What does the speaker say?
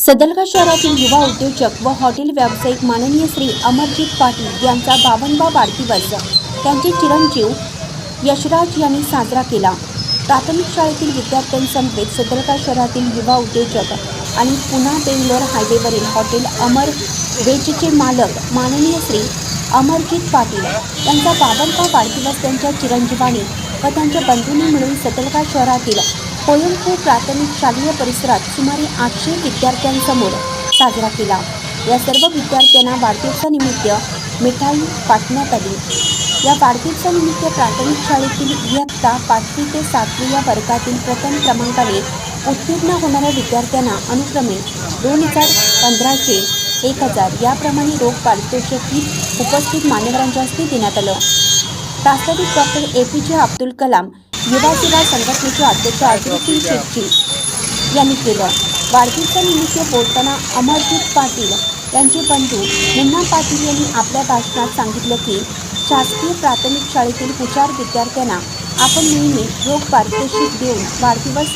सदलगा शहरातील युवा उद्योजक व हॉटेल व्यावसायिक माननीय श्री अमरजीत पाटील यांचा बावनवा वाढदिवस. त्यांचे चिरंजीव यशराज यांनी साजरा केला. प्राथमिक शाळेतील विद्यार्थ्यांसमवेत सदलगा शहरातील युवा उद्योजक आणि पुन्हा बेंगलोर हायवेवरील हॉटेल अमर वेजचे मालक माननीय श्री अमरजीत पाटील यांचा बावनवा वाढदिवस त्यांच्या चिरंजीवानी व त्यांच्या बंधूंनी मिळून सदलगा शहरातील कोयंपू प्राथमिक शालेय परिसरात सुमारे आठशे विद्यार्थ्यांसमोर साजरा केला. या सर्व विद्यार्थ्यांना वाढदिवसानिमित्त मिठाई वाटण्यात आली. या वाढदिवसानिमित्त प्राथमिक शाळेतील इयत्ता पाचवी ते सातवी या वर्गातील प्रथम क्रमांकाने उत्तीर्ण होणाऱ्या विद्यार्थ्यांना अनुक्रमे दोन हजार पंधराशे एक हजार याप्रमाणे रोख पारितोषिक उपस्थित मान्यवरांच्या हस्ते देण्यात आलं. प्रास्ताविक डॉक्टर ए पी जे अब्दुल कलाम युवा सेवा संघटनेचे अध्यक्ष अजरुद्दीन शेट्टी यांनी केलं. वाढदिवसानिमित्त बोलताना अमरजीत पाटील यांचे बंधू मुन्ना पाटील यांनी आपल्या भाषणात सांगितलं की शासकीय प्राथमिक शाळेतील हुशार विद्यार्थ्यांना आपण नेहमी रोग पारितोषिक देऊन वाढदिवस